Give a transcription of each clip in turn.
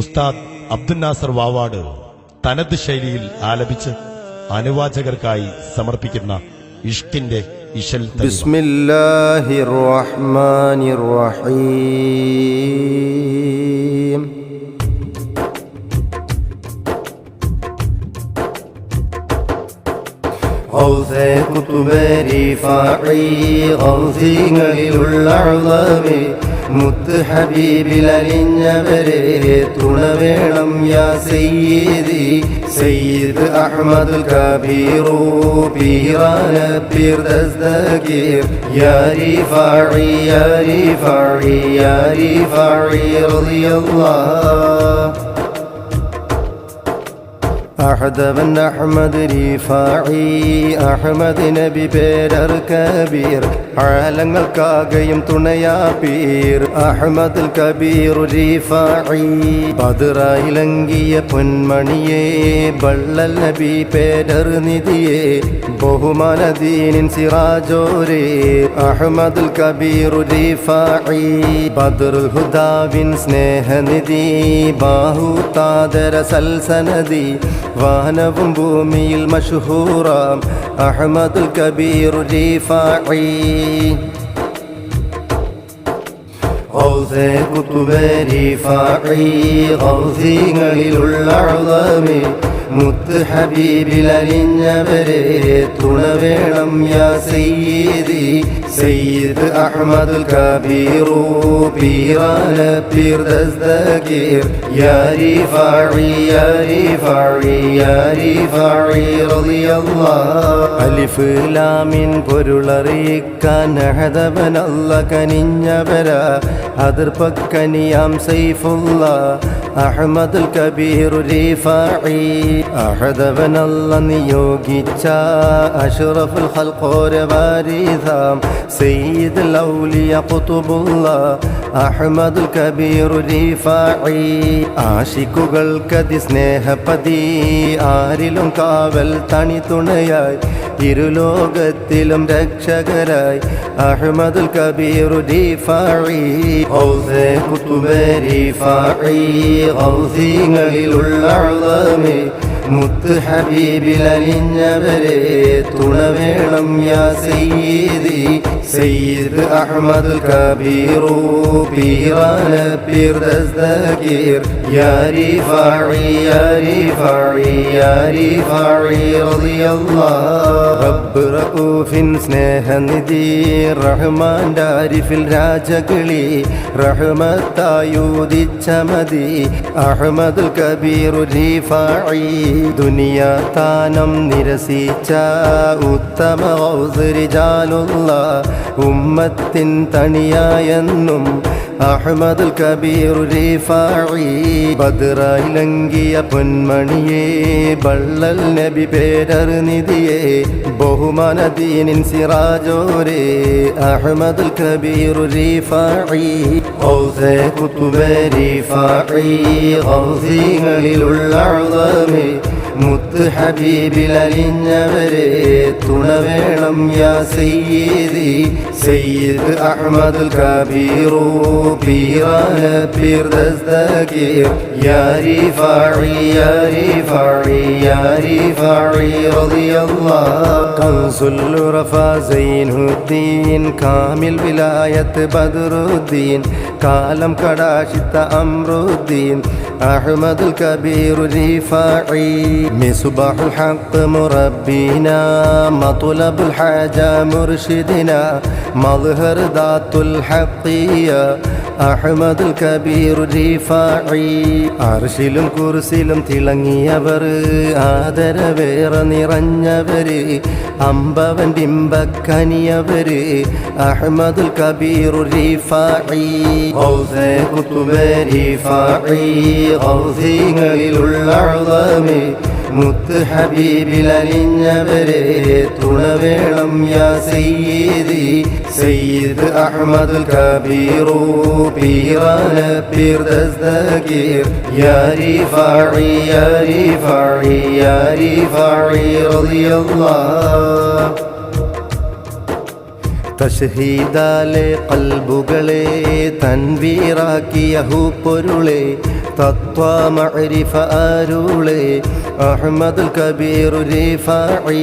ഉസ്താദ് അബ്ദുൽ നാസർ വാവാട് തനത് ശൈലിയിൽ ആലപിച്ച് അനുവാചകർക്കായി സമർപ്പിക്കുന്ന ഇഷ്കിന്റെ ഇശൽ തരിക. بسم الله الرحمن الرحيم ഔസേ കുത്തുബരി ഫാഇ ഔസിങ്ങളിലുള്ള അള്ളമേ മുത്ത് ഹബീബിലലിഞ്ഞവരെ തുണ വേണം യാ സയ്യിദി. സയ്യിദ് അഹ്മദ് കബീറു പീറാന പീർ ദസ്തഗീർ. യാ റിഫാഇ യാ റിഫാഇ യാ റിഫാഇ റളിയല്ലാഹ്. അഹദവൻ അഹമ്മദ് റീഫായി അഹമ്മദ് നബി പേരർ കബീർ ആലങ്ങൾക്കാകെയും തുണയാ പീർ അഹമ്മദ് കബീർ റീഫായി ബദറായിലങ്കിയ പൊന്മണിയെ ബള്ളൽ നബി പേരർ നിധിയെ ബഹുമാനദീനിൻ സിറാജോരേ അഹമ്മദ് കബീർ റീഫായി ബദറുൽ ഹുദാവിൻ സ്നേഹനിധി ബാഹുതാദര സൽസനദി വാനവും ഭൂമിയിൽ മഷഹൂറാം അഹമ്മദുൽ കബീർ റിഫായി ഔസേ കുത്തുബേ റിഫായി ഔസിങ്ങളിലുള്ള അള്ളമേ മുത്ത് ഹബീബിലലിഞ്ഞവരെ തുണ വേണം യാ സയ്യിദി. സയ്യിദ് അഹ്മദുൽ കബീറു പീറാല പീർ ദസ്തഗീർ. യാരി റിഫാഇ യാരി റിഫാഇ യാരി റളിയല്ലാഹ്. അലിഫ് ലാമിൻ പൊരുളറിയിക്കാൻ അല്ല കനിഞ്ഞവര. അതിർപ്പക്കനിയാം സൈഫുള്ള. അഹമ്മദുൽ കബീർ റിഫാഇ അഹദവൻ അല്ല നിയോഗിച്ച അഷുറഫുൽ ഹൽക്കോര വാരിധാം സെയ്ദ് ലൗലിയ ഖുതുബുള്ള അഹമ്മദുൽ കബീർ റിഫാഇ ആശിക്കുകൾക്കതി സ്നേഹപതി ആരിലും കാവൽ തണി തുണയായി. ഇരുലോകത്തിലും രക്ഷകരായി. അഹമ്മദുൽ കബീറു റീഫായി ഔസേ കുത്തുബേ റീഫായി ഔസിങ്ങളിലുള്ള മുത്ത് ഹബീബിലലിഞ്ഞവരെ തുണ വേണം യാ സയ്യിദി. സയ്യിദ് അഹ്മദ് കബീറു പീറാന പീർ ദസ്തഗീർ യാ റിഫാഇ യാ റിഫാഇ യാ റിഫാഇ റളിയല്ലാഹ് റബ്ബ് റഊഫിൻ സ്നേഹനിധി റഹ്മാൻ ആരിഫിൽ രാജകിളി റഹ്മത്തായുദിച്ച മതി അഹ്മദുൽ കബീറു റിഫാഇ ദുനിയാ താനം നിരസിച്ച ഉത്തമ ഔസരിജാലുള്ള ഉമ്മത്തിൻ തണിയായെന്നും അഹ്മദുൽ കബീർ റിഫാഇ ബദ്റായിലങ്കിയ പൊന്മണിയെ ബള്ളൽ നബി പേരർ നിധിയെ ബഹുമാനദീനിൻ സിറാജോരേ അഹ്മദുൽ കബീർ കുത്തുബേ റീഫായി അള്ളമേ മുത്ത് ഹബീബിലലിഞ്ഞവരെ തുണ വേണം യാ സയ്യിദി. സയ്യിദ് അഹ്മദുൽ കബീറു പീറാന പീർ ദസ്തഗീർ. യാ റിഫാഇ യാ റിഫാഇ യാ റിഫാഇ റളിയല്ലാഹ് കൻസുൽ ഉറഫ സൈനുദ്ദീൻ കാമിൽ വിലായത്ത് ബദറുദ്ദീൻ കാലം കടാശിത്ത അമ്രുദ്ദീൻ അഹ്മദുൽ കബീർ റിഫാഇ مصباح الحق مربينا مطلب الحاجة مرشدنا مظهر ذات الحقية അഹമ്മദുൽ കബീർ റിഫാഇ അർശിലും കുർസിലും തിളങ്ങിയവർ ആദരവേറെ നിറഞ്ഞവര് അമ്പവൻ ബിംബക്കനിയവര് അഹമ്മദുൽ കബീർ റിഫാഇ ഔസേ കുത്തുബേ റിഫാഇ ഔസിങ്ങളിലുള്ള അള്ളമേ മുത്ത് തുണ വേണം യാ സയ്യിദി. സയ്യിദ് അഹ്മദ് കബീറു പീറാന പീർ ദസ്തഗീർ. യാ റിഫാഇ യാ റിഫാഇ യാ റിഫാഇ റളിയല്ലാഹ്. തഷ്ഹീദാലെ കൽബുകളെ തൻവീറാക്കിയ ഹൂപ്പൊരുളെ തത്വ മഅരിഫ അരുളെ അഹ്മദുൽ കബീർ റിഫാഇ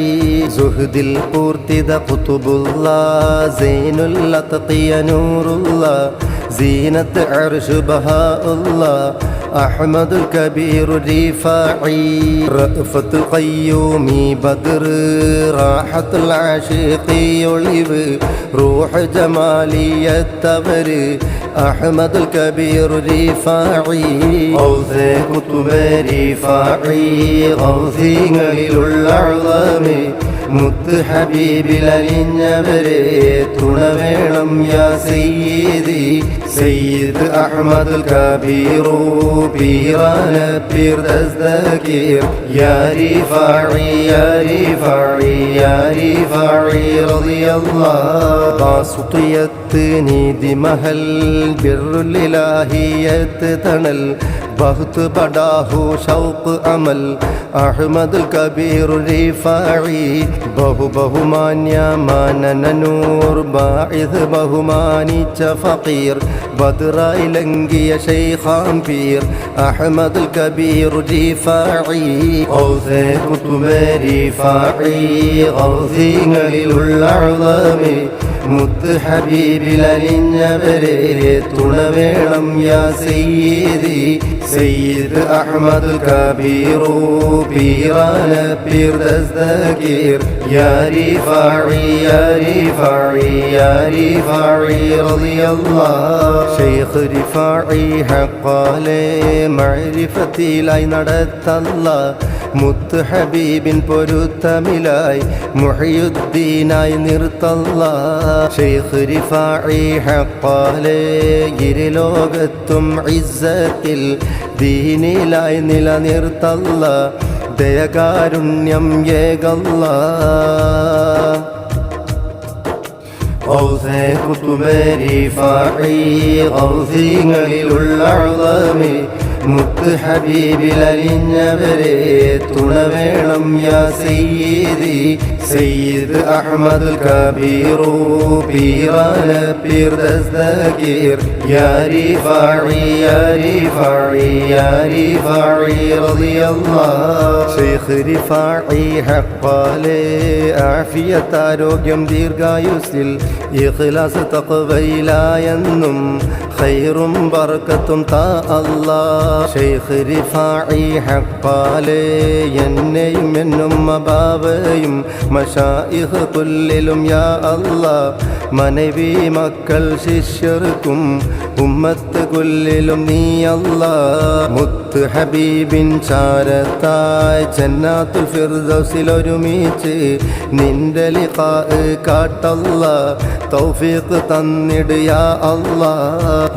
സുഹദിൽ പൂർത്തിത ഖുതുബുല്ല സൈനുല്ല തത്തിയ നൂറുല്ല സീനത്ത് അർഷു ബഹാഉള്ള അഹ്മദ് കബീർ റീഫാഇ റഅഫത്ത് ഖയ്യൂമി ബദർ റാഹത്തുൽ ആശിഖി ഒളിവ് റൂഹ് ജമാലിയത്തവര് അഹ്മദ് കബീർ റീഫാഇ ഔസേ കുത്തുബ റീഫാഇ ഔസിങ്ങളിലുള്ള ഉളമേ മുത്ത് ഹബീബിലലിഞ്ഞവരെ തുണ വേണം യാ സയ്യിദി. സയ്യിദ് അഹ്മദ് കബീറു പീറാന പീർ ദസ്തകീർ. യാ റിഫാഇ യാ റിഫാഇ യാ റിഫാഇ റളിയല്ലാഹ് ബാസുതിയത്ത് നീതി മഹൽ ബിർറുലിലാഹിയത്ത് തണൽ. ബഹുത്ത് ബഡാഹു ഷൗഖ് അമൽ അഹ്മദ് കബീർ റിഫാഇ ബഹു ബഹുമാന്യ മാനനൂർ ബാഇദ് ബഹുമാനിച്ച ഫഖീർ. ബദ്റായി ലംഘിയ ശൈഖാം പീർ അഹ്മദ് കബീർ റിഫാഇ ഔസേ കുതുബ റിഫാഇ ഔസിങ്ങളിലുള്ള അഅ്ളാമി മുത്ത് ഹബീബിലലിഞ്ഞവരെ തുണ വേണം യാ സയ്യിദി. സയ്യിദ് അഹ്മദ് കബീറു പീറാന പീർ ദസ്തകീർ യാ റിഫാഇ യാ റിഫാഇ യാ റിഫാഇ റളിയല്ലാഹ് ശൈഖ് റിഫാഇ ഹഖാലെ മഅരിഫത്തിലായി നടത്തല്ല മുത്ത് ഹബീബിൻ പൊരുത്തമിലായി മുഹയുദ്ദീനായി നിർത്തല്ല. ഷെയ്ഖ് റിഫാഇ ഹഖാലെ ഇരുലോകത്തും ഇസ്സത്തിൽ ദീനിലായി നിലനിർത്തല്ല ദയകാരുണ്യം ഏകല്ല. ഔസേ കുത്തുബേരി ഫാഴി ഔസിങ്ങളിലുള്ള അളമേ മുത്ത് ഹബീബിലലിഞ്ഞവരെ തുണ വേണം യാ സയ്യിദി. സയ്യിദ് അഹമ്മദ് കബീറു പീറാന പീർ ദസ്തകീർ യാ റിഫാഇ യാ റിഫാഇ യാ റിഫാഇ റളിയല്ലാഹ്. ശൈഖ് റിഫാഇ ഹഖാലെ ആഫിയത്ത് ആരോഗ്യം ദീർഘായുസിൽ ഇഖ്ലാസ് തഖ്വയിലായെന്നും ഖൈറും ബർക്കത്തും താ അല്ലാ ഷെയ്ഖ് റിഫാഇ ഹഖാലെ എന്നെയും എന്നും അബാവയും മഷായിഹ് കുല്ലിലും യാ അല്ലാ മനവി മക്കൾ ശിഷ്യർക്കും ഉമ്മത്ത് കുല്ലിലും നീ അല്ലാ മുത്ത് ഹബീബിൻ ചാരത്തായി ചെന്നാത്തുൽ ഫിർദൗസിൽ ഒരുമിച്ച് നിന്റെ കാട്ടല്ല തൗഫീഖ് തന്നിട് യാ അല്ലാ.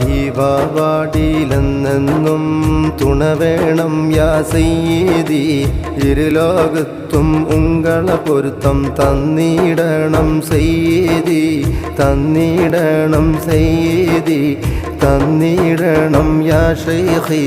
ഈ തുണ വേണം യാ സയ്യിദി ഇരുലോകത്തും ഉങ്കള പൊരുത്തം തന്നിടണം സയ്യിദി തന്നിടണം സയ്യിദി. തന്നിടണം യാ ഷൈഖീ